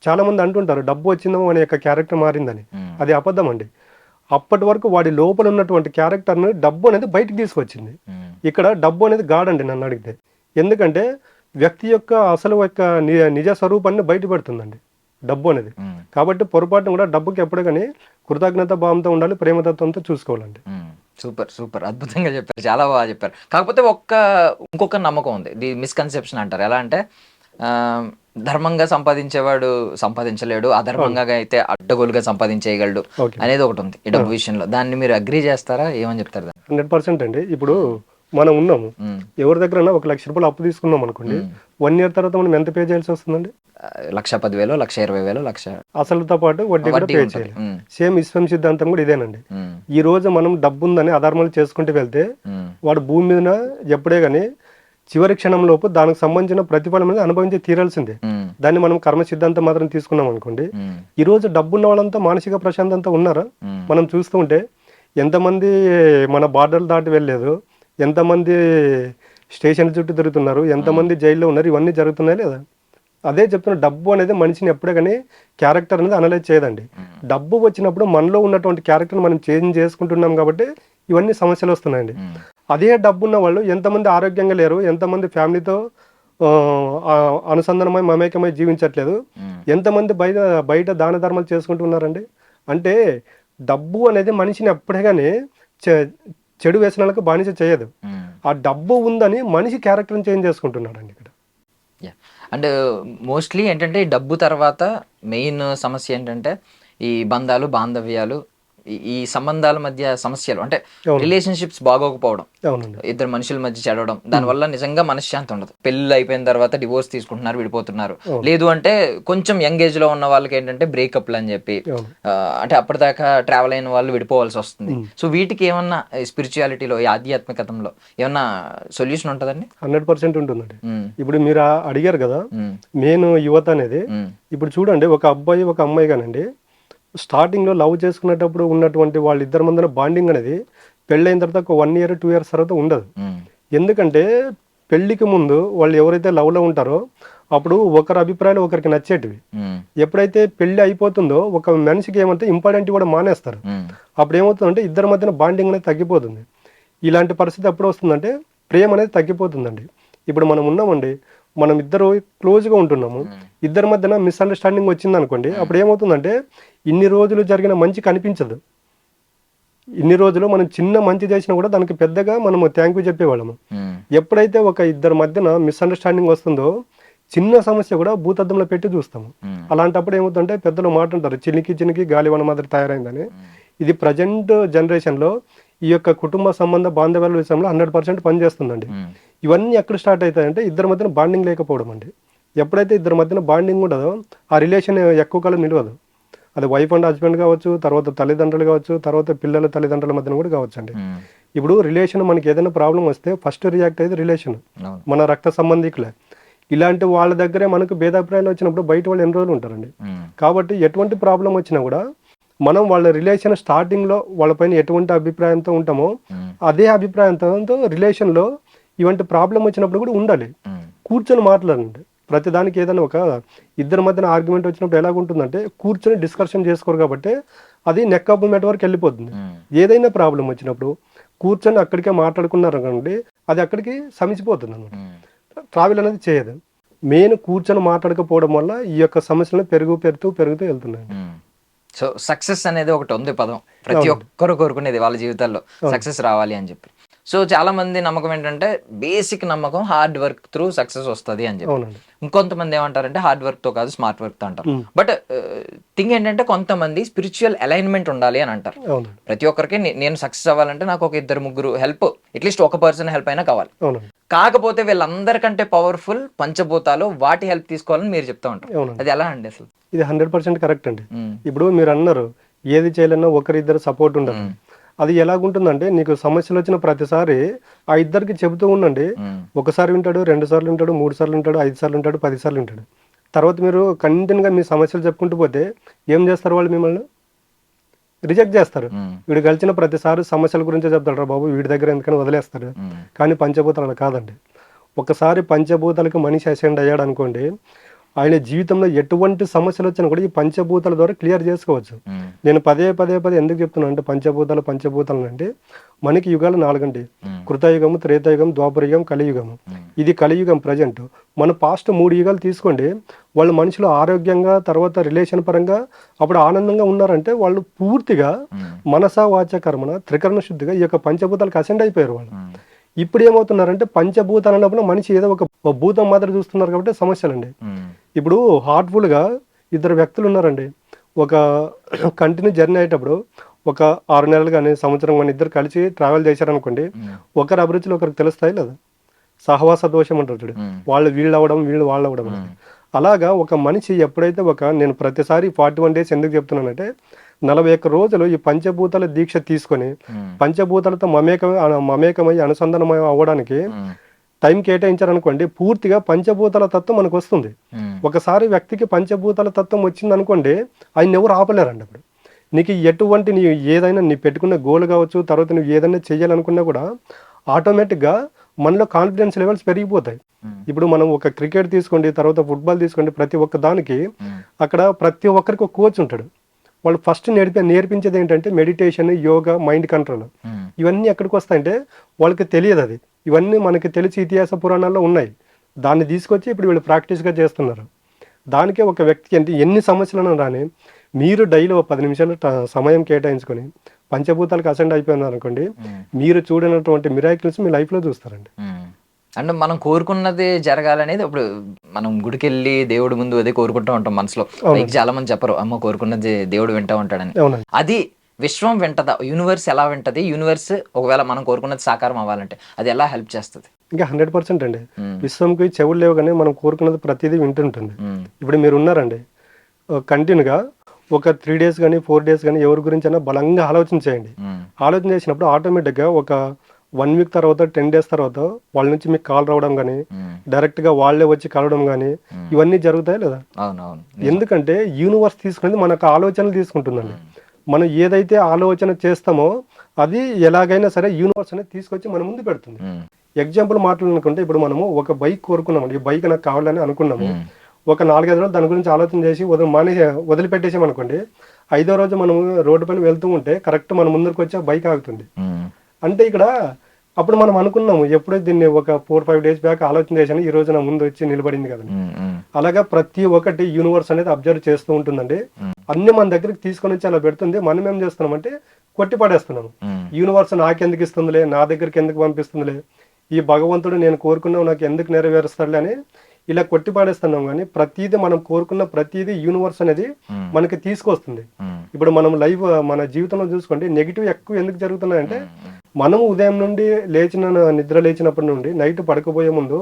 చాలా మంది అంటుంటారు డబ్బు వచ్చిందేమో మన యొక్క క్యారెక్టర్ మారిందని. అది అబద్ధం అండి. అప్పటి వరకు వాడి లోపల ఉన్నటువంటి క్యారెక్టర్ని డబ్బు అనేది బయటికి తీసుకొచ్చింది. ఇక్కడ డబ్బు అనేది గాడండి నన్ను అడిగితే. ఎందుకంటే వ్యక్తి యొక్క అసలు యొక్క నిజ స్వరూపాన్ని బయట పెడుతుందండి డబ్బు అనేది. కాబట్టి పొరపాటున కూడా డబ్బుకి ఎప్పుడు కానీ కృతజ్ఞత భావంతో ఉండాలి ప్రేమతత్వంతో చూసుకోవాలండి. Super super. అద్భుతంగా చెప్పారు. చాలా బాగా చెప్పారు. కాకపోతే ఒక్క ఇంకొక నమ్మకం ఉంది. ది మిస్కన్సెప్షన్ అంటారు. ఎలా అంటే ఆ, ధర్మంగా సంపాదించేవాడు సంపాదించలేడు. అధర్మంగా అయితే అడ్డగోలుగా సంపాదించేయగలడు అనేది ఒకటి ఉంది ఈ డబ్బు విషయంలో. దాన్ని మీరు అగ్రి చేస్తారా? ఏమని చెప్తారు హండ్రెడ్ పర్సెంట్ అండి. ఇప్పుడు మనం ఉన్నాము. ఎవరి దగ్గర ఒక లక్ష రూపాయలు అప్పు తీసుకున్నాం అనుకోండి వన్ ఇయర్ తర్వాత మనం ఎంత పే చేయాల్సి వస్తుందండి? లక్ష పదివేలు లక్ష ఇరవై వేలు లక్ష అసలుతో పాటు వడ్డీ కూడా పే చేయాలి. సేమ్ విశ్వం సిద్ధాంతం కూడా ఇదేనండి. ఈ రోజు మనం డబ్బు ఉందని అధర్మాలు చేసుకుంటూ వెళ్తే వాడు భూమి మీద ఎప్పుడే కానీ చివరి క్షణంలోపు దానికి సంబంధించిన ప్రతిఫలం అనేది అనుభవించి తీరాల్సిందే. దాన్ని మనం కర్మ సిద్ధాంతం మాత్రం తీసుకున్నాం అనుకోండి. ఈ రోజు డబ్బు ఉన్న వాళ్ళంతా మానసిక ప్రశాంతంతో ఉన్నారా? మనం చూస్తూ ఉంటే ఎంతమంది మన బార్డర్లు దాటి వెళ్ళలేదు. ఎంతమంది స్టేషన్ చుట్టూ తిరుగుతున్నారు ఎంతమంది జైల్లో ఉన్నారు ఇవన్నీ జరుగుతున్నాయి లేదా? అదే చెప్తున్న డబ్బు అనేది మనిషిని ఎప్పుడే కానీ క్యారెక్టర్ అనేది అనలైజ్ చేయదండి. డబ్బు వచ్చినప్పుడు మనలో ఉన్నటువంటి క్యారెక్టర్ మనం చేంజ్ చేసుకుంటున్నాం కాబట్టి ఇవన్నీ సమస్యలు వస్తున్నాయండి. అదే డబ్బు ఉన్న వాళ్ళు ఎంతమంది ఆరోగ్యంగా లేరు ఎంతమంది ఫ్యామిలీతో అనుసంధానమై మమేకమై జీవించట్లేదు ఎంతమంది బయట బయట దాన ధర్మాలు చేసుకుంటున్నారండి? అంటే డబ్బు అనేది మనిషిని ఎప్పుడే కానీ చెడు వ్యసనాలకు బానిస చేయదు. ఆ డబ్బు ఉందని మనిషి క్యారెక్టర్ని చేంజ్ చేసుకుంటున్నాడు అండి ఇక్కడ. యా. అండ్ మోస్ట్లీ ఏంటంటే ఈ డబ్బు తర్వాత మెయిన్ సమస్య ఏంటంటే ఈ బంధాలు బాంధవ్యాలు ఈ- సంబంధాల మధ్య సమస్యలు అంటే. రిలేషన్షిప్స్ బాగోకపోవడం ఇద్దరు మనుషుల మధ్య చెడవడం దానివల్ల నిజంగా మనశ్శాంతి ఉండదు. పెళ్ళి అయిపోయిన తర్వాత డివోర్స్ తీసుకుంటున్నారు విడిపోతున్నారు. లేదు అంటే కొంచెం యంగ్ ఏజ్లో ఉన్న వాళ్ళకి ఏంటంటే బ్రేకప్లు అని చెప్పి అంటే అప్పటిదాకా ట్రావెల్ అయిన వాళ్ళు విడిపోవాల్సి వస్తుంది. సో వీటికి ఏమన్నా స్పిరిచువాలిటీలో ఈ ఆధ్యాత్మికతంలో ఏమన్నా సొల్యూషన్ ఉంటుందండి? హండ్రెడ్ పర్సెంట్ ఉంటుందండి. ఇప్పుడు మీరు అడిగారు కదా నేను యువత అనేది ఇప్పుడు చూడండి ఒక అబ్బాయి ఒక అమ్మాయి కానండి స్టార్టింగ్లో లవ్ చేసుకునేటప్పుడు ఉన్నటువంటి వాళ్ళిద్దరి మధ్యన బాండింగ్ అనేది పెళ్ళైన తర్వాత ఒక వన్ ఇయర్ టూ ఇయర్స్ తర్వాత ఉండదు. ఎందుకంటే పెళ్ళికి ముందు వాళ్ళు ఎవరైతే లవ్లో ఉంటారో అప్పుడు ఒకరి అభిప్రాయాలు ఒకరికి నచ్చేటివి. ఎప్పుడైతే పెళ్ళి అయిపోతుందో ఒక మనిషికి ఏమంటే ఇంపార్టెంట్ కూడా మానేస్తారు. అప్పుడు ఏమవుతుందంటే ఇద్దరి మధ్యన బాండింగ్ అనేది తగ్గిపోతుంది. ఇలాంటి పరిస్థితి ఎప్పుడు వస్తుందంటే ప్రేమ అనేది తగ్గిపోతుందండి. ఇప్పుడు మనం ఉన్నామండి మనం ఇద్దరు క్లోజ్గా ఉంటున్నాము. ఇద్దరి మధ్యన మిస్అండర్స్టాండింగ్ వచ్చింది అనుకోండి అప్పుడు ఏమవుతుందంటే ఇన్ని రోజులు జరిగిన మంచి కనిపించదు. ఇన్ని రోజులు మనం చిన్న మంచి చేసినా కూడా దానికి పెద్దగా మనము థ్యాంక్ యూ చెప్పేవాళ్ళము. ఎప్పుడైతే ఒక ఇద్దరి మధ్యన మిస్అండర్స్టాండింగ్ వస్తుందో చిన్న సమస్య కూడా భూతద్దంలో పెట్టి చూస్తాము. అలాంటప్పుడు ఏమవుతుందంటే పెద్దలు మాట అంటారు చినికి చినికి గాలివన మాదిరి తయారైందని. ఇది ప్రజెంట్ జనరేషన్లో ఈ యొక్క కుటుంబ సంబంధ బాంధవ్యాల విషయంలో హండ్రెడ్ పర్సెంట్ పనిచేస్తుందండి. ఇవన్నీ ఎక్కడ స్టార్ట్ అవుతాయంటే ఇద్దరి మధ్యన బాండింగ్ లేకపోవడం అండి. ఎప్పుడైతే ఇద్దరి మధ్యన బాండింగ్ ఉండదో ఆ రిలేషన్ ఎక్కువ కాలం నిలవదు. అది వైఫ్ అండ్ హస్బెండ్ కావచ్చు తర్వాత తల్లిదండ్రులు కావచ్చు తర్వాత పిల్లల తల్లిదండ్రుల మధ్యన కూడా కావచ్చు అండి ఇప్పుడు రిలేషన్ మనకి ఏదైనా ప్రాబ్లం వస్తే ఫస్ట్ రియాక్ట్ అయ్యేది రిలేషన్. మన రక్త సంబంధికులే. ఇలాంటి వాళ్ళ దగ్గరే మనకు భేదాభిప్రాయాలు వచ్చినప్పుడు బయట వాళ్ళు ఎన్ని రోజులు ఉంటారండి? కాబట్టి ఎటువంటి ప్రాబ్లం వచ్చినా కూడా మనం వాళ్ళ రిలేషన్ స్టార్టింగ్లో వాళ్ళపైన ఎటువంటి అభిప్రాయంతో ఉంటామో అదే అభిప్రాయంతో రిలేషన్లో ఇవంటి ప్రాబ్లం వచ్చినప్పుడు కూడా ఉండాలి. కూర్చొని మాట్లాడండి. ప్రతిదానికి ఏదైనా ఒక ఇద్దరి మధ్యన ఆర్గ్యుమెంట్ వచ్చినప్పుడు ఎలాగ ఉంటుందంటే కూర్చొని డిస్కషన్ చేసుకోరు కాబట్టి అది నెక్ ఆఫ్ మెట్ వరకు వెళ్ళిపోతుంది. ఏదైనా ప్రాబ్లం వచ్చినప్పుడు కూర్చొని అక్కడికే మాట్లాడుకున్నారు అనుకోండి అది అక్కడికి సమిసిపోతుంది అనమాట. ట్రావెల్ అనేది చేయదు. మెయిన్ కూర్చొని మాట్లాడకపోవడం వల్ల ఈ యొక్క సమస్యలు పెరుగు పెరుగుతూ పెరుగుతూ వెళ్తున్నాయి. సో సక్సెస్ అనేది ఒకటి ఉంది పదం. ప్రతి ఒక్కరు కోరుకునేది వాళ్ళ జీవితాల్లో సక్సెస్ రావాలి అని చెప్పి. సో చాలా మంది నమ్మకం ఏంటంటే బేసిక్ నమ్మకం హార్డ్ వర్క్ త్రూ సక్సెస్ వస్తుంది అని చెప్పి. ఇంకొంతమంది ఏమంటారంటే హార్డ్ వర్క్తో కాదు స్మార్ట్ వర్క్తో అంటారు. బట్ థింగ్ ఏంటంటే కొంతమంది స్పిరిచువల్ అలైన్మెంట్ ఉండాలి అని అంటారు. ప్రతి ఒక్కరికి నేను సక్సెస్ అవ్వాలంటే నాకు ఒక ఇద్దరు ముగ్గురు హెల్ప్ అట్లీస్ట్ ఒక పర్సన్ హెల్ప్ అయినా కావాలి. కాకపోతే వీళ్ళందరికంటే పవర్ఫుల్ పంచభూతాలు వాటి హెల్ప్ తీసుకోవాలని మీరు చెప్తా ఉంటారు. అది ఎలా అండి అసలు? ఇది హండ్రెడ్ పర్సెంట్ కరెక్ట్ అండి. ఇప్పుడు మీరు అన్నారు ఏది చేయాలన్నా ఒకరిద్దరు సపోర్ట్ ఉండదు అది ఎలాగుంటుందంటే నీకు సమస్యలు వచ్చిన ప్రతిసారి ఆ ఇద్దరికి చెబుతూ ఉండండి. ఒకసారి వింటాడు రెండు సార్లు వింటాడు మూడు సార్లు వింటాడు ఐదు సార్లు వింటాడు పది సార్లు వింటాడు. తర్వాత మీరు కంటిన్యూగా మీ సమస్యలు చెప్పుకుంటూ పోతే ఏం చేస్తారు వాళ్ళు మిమ్మల్ని? రిజెక్ట్ చేస్తారు. వీడు కలిసిన ప్రతిసారి సమస్యల గురించే చెప్తాడు రా బాబు వీడి దగ్గర ఎందుకని వదిలేస్తాడు ఉమ్, కానీ పంచభూతాలు కాదండి. ఒకసారి పంచభూతాలకు మనిషి అసెండ్ అయ్యాడు అనుకోండి ఆయన జీవితంలో ఎటువంటి సమస్యలు వచ్చినా కూడా ఈ పంచభూతాల ద్వారా క్లియర్ చేసుకోవచ్చు నేను పదే పదే పదే ఎందుకు చెప్తున్నాను అంటే పంచభూతాలు పంచభూతాలు అంటే మనకి యుగాలు నాలుగండి. కృతయుగము త్రేతాయుగం ద్వాపరయుగం కలియుగము. ఇది కలియుగం ప్రజెంట్ మన పాస్ట్ మూడు యుగాలు తీసుకోండి వాళ్ళు మనుషులు ఆరోగ్యంగా తర్వాత రిలేషన్ పరంగా అప్పుడు ఆనందంగా ఉన్నారంటే వాళ్ళు పూర్తిగా. మనస వాచ కర్మన త్రికరణ శుద్ధిగా ఈ యొక్క పంచభూతాలకు అసెండ్ అయిపోయారు వాళ్ళు. ఇప్పుడు ఏమవుతున్నారంటే పంచభూతాలు అన్నప్పుడు మనిషి ఏదో ఒక భూతం మాదిరి చూస్తున్నారు కాబట్టి సమస్యలండి. ఇప్పుడు హార్ట్ఫుల్గా ఇద్దరు వ్యక్తులు ఉన్నారండి ఒక కంటిన్యూ జర్నీ అయ్యేటప్పుడు ఒక ఆరు నెలలు కానీ సంవత్సరం కానీ ఇద్దరు కలిసి ట్రావెల్ చేశారనుకోండి. ఒకరి అభిరుచులు ఒకరికి తెలుస్తాయి లేదా సహవాస దోషం అంటారు చూడు. వాళ్ళు వీళ్ళు అవ్వడం వీళ్ళు వాళ్ళు అవ్వడం. అలాగా ఒక మనిషి ఎప్పుడైతే ఒక నేను ప్రతిసారి ఫార్టీ వన్ డేస్ ఎందుకు చెప్తున్నానంటే నలభై ఒక్క రోజులు ఈ పంచభూతాల దీక్ష తీసుకొని. పంచభూతాలతో మమేకమై మమేకమై అనుసంధానమై అవ్వడానికి. టైం కేటాయించారనుకోండి పూర్తిగా పంచభూతాల తత్వం మనకు వస్తుంది. ఒకసారి వ్యక్తికి పంచభూతాల తత్వం వచ్చింది అనుకోండి ఆయన ఎవరు ఆపలేరండి అప్పుడు నీకు ఎటువంటి నీ ఏదైనా నీ పెట్టుకున్న గోల్ కావచ్చు తర్వాత నువ్వు ఏదైనా చేయాలనుకున్నా కూడా ఆటోమేటిక్గా మనలో కాన్ఫిడెన్స్ లెవెల్స్ పెరిగిపోతాయి. ఇప్పుడు మనం ఒక క్రికెట్ తీసుకోండి తర్వాత ఫుట్బాల్ తీసుకోండి ప్రతి ఒక్క దానికి. అక్కడ ప్రతి ఒక్కరికి ఒక కోచ్ ఉంటాడు వాళ్ళు ఫస్ట్ నేర్పి నేర్పించేది ఏంటంటే మెడిటేషన్ యోగా మైండ్ కంట్రోల్. ఇవన్నీ ఎక్కడికి వస్తాయంటే వాళ్ళకి తెలియదు అది. ఇవన్నీ మనకి తెలిసి ఇతిహాస పురాణాల్లో ఉన్నాయి. దాన్ని తీసుకొచ్చి ఇప్పుడు వీళ్ళు ప్రాక్టీస్గా చేస్తున్నారు. దానికే ఒక వ్యక్తికి అంటే ఎన్ని సమస్యలను రాని మీరు డైలీ ఒక పది నిమిషాలు సమయం కేటాయించుకొని పంచభూతాలకు అసెండ్ అయిపోయినారు అనుకోండి మ్మ్. మీరు చూడనటువంటి మిరాకిల్స్ మీ లైఫ్లో చూస్తారండి. అంటే మనం కోరుకున్నది జరగాలనేది ఇప్పుడు మనం గుడికి వెళ్ళి దేవుడి ముందు అదే కోరుకుంటూ ఉంటాం మనసులో. పైకి చాలా మంది చెప్పరు అమ్మ కోరుకున్నది దేవుడు వింటా ఉంటాడని. అది విశ్వం వింటదా? యూనివర్స్ ఎలా వింటది? యూనివర్స్ ఒకవేళ మనం కోరుకున్నది సాకారం అవ్వాలంటే అది ఎలా హెల్ప్ చేస్తుంది? ఇంకా హండ్రెడ్ పర్సెంట్ అండి. మ్మ్. విశ్వంకి చెవులు లేవు కానీ మనం కోరుకున్నది ప్రతిదీ వింటుంటుంది. మ్మ్. ఇప్పుడు మీరు ఉన్నారండి. కంటిన్యూగా ఒక త్రీ డేస్ కానీ ఫోర్ డేస్ కానీ ఎవరి గురించి అయినా బలంగా ఆలోచన చేయండి. మ్మ్. ఆలోచన చేసినప్పుడు ఆటోమేటిక్గా ఒక వన్ వీక్ తర్వాత టెన్ డేస్ తర్వాత వాళ్ళ నుంచి మీకు కాల్ రావడం కానీ మ్మ్. డైరెక్ట్గా వాళ్ళే వచ్చి కలవడం కానీ ఇవన్నీ జరుగుతాయి లేదా? ఎందుకంటే యూనివర్స్ తీసుకునేది మనకు ఆలోచనలు తీసుకుంటుందండి. మనం ఏదైతే ఆలోచన చేస్తామో అది ఎలాగైనా సరే యూనివర్స్ అనేది తీసుకొచ్చి మన ముందు పెడుతుంది. ఎగ్జాంపుల్ మాట్లాడుకుంటే ఇప్పుడు మనము ఒక బైక్ కోరుకున్నామండి. ఈ బైక్ నాకు కావాలని అనుకున్నాము. ఒక నాలుగైదు రోజులు దాని గురించి ఆలోచన చేసి వదిలి మానే వదిలిపెట్టేసాం అనుకోండి. ఐదో రోజు మనం రోడ్డు పైన వెళ్తూ ఉంటే కరెక్ట్ మన ముందరికి వచ్చి ఆ బైక్ ఆగుతుంది. అంటే ఇక్కడ అప్పుడు మనం అనుకున్నాము ఎప్పుడో దీన్ని ఒక ఫోర్ ఫైవ్ డేస్ బ్యాక్ ఆలోచన చేశాను ఈ రోజు నా ముందు వచ్చి నిలబడింది కదండి. అలాగా ప్రతి ఒక్కటి యూనివర్స్ అనేది అబ్జర్వ్ చేస్తూ ఉంటుందండి. అన్ని మన దగ్గరికి తీసుకొని వచ్చి అలా పెడుతుంది మనం ఏం చేస్తున్నామంటే కొట్టి పడేస్తున్నాము. యూనివర్స్ నాకెందుకు ఇస్తుందిలే నా దగ్గరికి ఎందుకు పంపిస్తుందిలే ఈ భగవంతుడు నేను కోరుకున్నావు నాకు ఎందుకు నెరవేరుస్తాడులే అని ఇలా కొట్టి పాడేస్తున్నాం కానీ ప్రతిదీ మనం కోరుకున్న ప్రతిదీ యూనివర్స్ అనేది. మనకి తీసుకొస్తుంది. ఇప్పుడు మనం లైఫ్ మన జీవితంలో చూసుకోండి నెగిటివ్ ఎక్కువ ఎందుకు జరుగుతున్నాయంటే మనం ఉదయం నుండి లేచిన నిద్ర లేచినప్పటి నుండి నైట్ పడుకోబోయే ముందు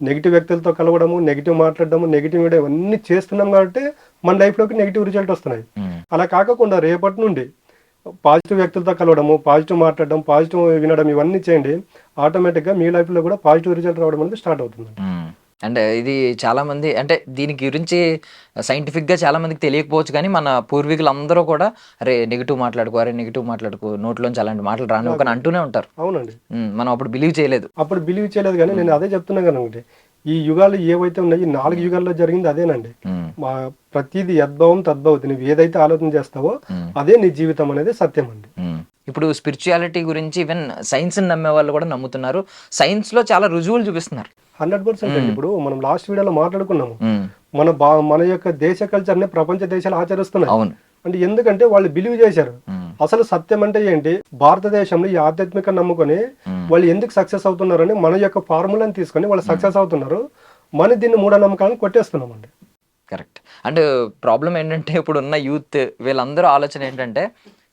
నెగిటివ్ వ్యక్తులతో కలవడము నెగిటివ్ మాట్లాడడము నెగిటివ్ వీడియో ఇవన్నీ చేస్తున్నాం కాబట్టి మన లైఫ్లోకి నెగిటివ్ రిజల్ట్ వస్తున్నాయి. అలా కాకుండా రేపటి నుండి పాజిటివ్ వ్యక్తులతో కలవడము పాజిటివ్ మాట్లాడడం పాజిటివ్ వినడం ఇవన్నీ చేయండి ఆటోమేటిక్గా మీ లైఫ్లో కూడా పాజిటివ్ రిజల్ట్ రావడం అనేది స్టార్ట్ అవుతుంది అంటే ఇది చాలా మంది అంటే దీని గురించి సైంటిఫిక్గా చాలా మందికి తెలియకపోవచ్చు కానీ మన పూర్వీకులు అందరూ కూడా అరే నెగిటివ్ మాట్లాడుకో అరే నెగిటివ్ మాట్లాడుకో నోట్లోంచి అలాంటి మాటలు రాని ఒక అంటూనే ఉంటారు అవునండి. మనం అప్పుడు బిలీవ్ చేయలేదు అప్పుడు బిలీవ్ చేయలేదు కానీ నేను అదే చెప్తున్నా కదండి ఈ యుగాలు ఏవైతే ఉన్నాయో నాలుగు యుగాల్లో జరిగింది అదేనండి. మా ప్రతిదీ యద్భవం తద్భవతి నువ్వు ఏదైతే ఆలోచన చేస్తావో. అదే నీ జీవితం అనేది సత్యం అండి. ఇప్పుడు స్పిరిచువాలిటీ గురించి ఈవెన్ సైన్స్ నమ్మే వాళ్ళు కూడా నమ్ముతున్నారు. సైన్స్లో చాలా రుజువులు చూపిస్తున్నారు. హండ్రెడ్ పర్సెంట్ అండి. ఇప్పుడు మనం లాస్ట్ వీడియోలో మాట్లాడుకున్నాము. మన బా మన యొక్క దేశ కల్చర్ని ప్రపంచ దేశాలు ఆచరిస్తున్నాయి. అవును. అంటే ఎందుకంటే వాళ్ళు బిలీవ్ చేశారు. అసలు సత్యం అంటే ఏంటి? భారతదేశంలో ఈ ఆధ్యాత్మిక నమ్ముకొని మ్మ్. వాళ్ళు ఎందుకు సక్సెస్ అవుతున్నారని మన యొక్క ఫార్ములాని తీసుకొని వాళ్ళు సక్సెస్ అవుతున్నారు. మన దీన్ని మూఢనమ్మకాలను కొట్టేస్తున్నామండి. కరెక్ట్ అండ్ ప్రాబ్లం ఏంటంటే ఇప్పుడు ఉన్న యూత్ వీళ్ళందరూ ఆలోచన ఏంటంటే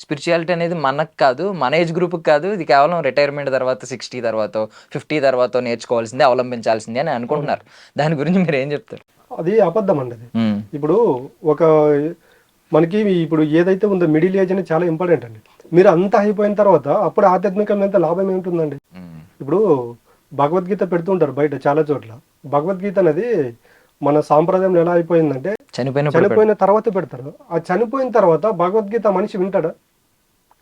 స్పిరిచువాలిటీ అనేది మనకు కాదు మన ఏజ్ గ్రూప్కి కాదు. ఇది కేవలం రిటైర్మెంట్ తర్వాత సిక్స్టీ తర్వాత ఫిఫ్టీ తర్వాత నేర్చుకోవాల్సిందే అవలంబించాల్సిందే అని అనుకుంటున్నారు. దాని గురించి మీరు ఏం చెప్తారు? అది అబద్ధం అండి. ఇప్పుడు ఒక మనకి ఇప్పుడు ఏదైతే ఉందో మిడిల్ ఏజ్ అనేది చాలా ఇంపార్టెంట్ అండి. మీరు అంతా అయిపోయిన తర్వాత అప్పుడు ఆధ్యాత్మికమైన లాభం ఏముంటుందండి. ఇప్పుడు భగవద్గీత పెడుతుంటారు బయట చాలా చోట్ల. భగవద్గీత అనేది మన సాంప్రదాయంలో ఎలా అయిపోయిందంటే చనిపోయినప్పుడు చనిపోయిన తర్వాత పెడతారు. ఆ చనిపోయిన తర్వాత భగవద్గీత మనిషి వింటాడా.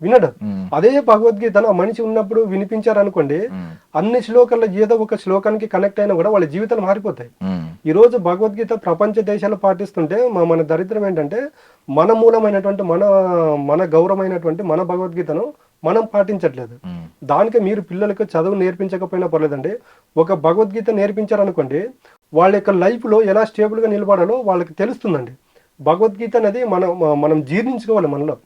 వినడు. అదే భగవద్గీతను ఆ మనిషి ఉన్నప్పుడు వినిపించారు అనుకోండి. అన్ని శ్లోకాల్లో ఏదో ఒక శ్లోకానికి కనెక్ట్ అయినా కూడా వాళ్ళ జీవితాలు మారిపోతాయి. మ్మ్. ఈరోజు భగవద్గీత ప్రపంచ దేశాలు పాటిస్తుంటే మా- మన దరిద్రం ఏంటంటే మన మూలమైనటువంటి మన మన గౌరవమైనటువంటి మన భగవద్గీతను మనం పాటించట్లేదు. దానికి మీరు పిల్లలకు చదువు నేర్పించకపోయినా పర్లేదండి. ఒక భగవద్గీత నేర్పించారనుకోండి వాళ్ళ యొక్క లైఫ్లో ఎలా స్టేబుల్గా నిలబడాలో వాళ్ళకి తెలుస్తుందండి. భగవద్గీత అనేది మనం మనం జీర్ణించుకోవాలి మనలో.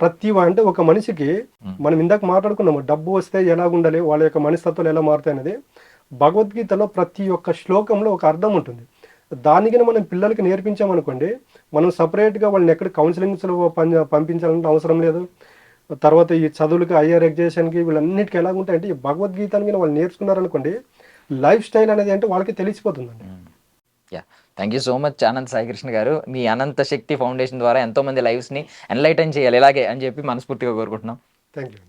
ప్రతి అంటే ఒక మనిషికి మనం ఇందాక మాట్లాడుకున్నాము డబ్బు వస్తే ఎలా ఉండాలి వాళ్ళ యొక్క మనస్తత్వాలు ఎలా మారుతాయి అనేది. భగవద్గీతలో ప్రతి ఒక్క శ్లోకంలో ఒక అర్థం ఉంటుంది. దానికి మనం పిల్లలకి నేర్పించామనుకోండి మనం సపరేట్గా వాళ్ళని ఎక్కడ కౌన్సిలింగ్స్లో పంపించాలంటే అవసరం లేదు. తర్వాత ఈ చదువులకి హయ్యర్ ఎడ్యుకేషన్కి వీళ్ళన్నిటికీ ఎలా ఉంటాయంటే ఈ భగవద్గీతని వాళ్ళు నేర్చుకున్నారనుకోండి లైఫ్ స్టైల్ అనేది అంటే వాళ్ళకి తెలిసిపోతుందండి. Yeah. Thank you so much Anant Saikrishna garu. Me Anantha Shakti foundation ద్వారా ఎంతో మంది లైఫ్స్ని ఎన్లైటన్ చేయాలి. ఇలాగే అని చెప్పి మనస్ఫూర్తిగా కోరుకుంటున్నాం. Thank you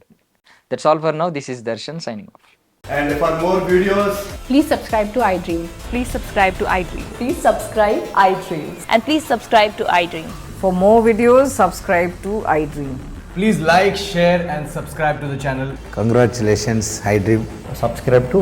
that's all for now this is Darshan signing off and for more videos please subscribe to iDream please subscribe to iDream please subscribe iDream and please subscribe to iDream for more videos subscribe to iDream please like share and subscribe to the channel congratulations iDream subscribe to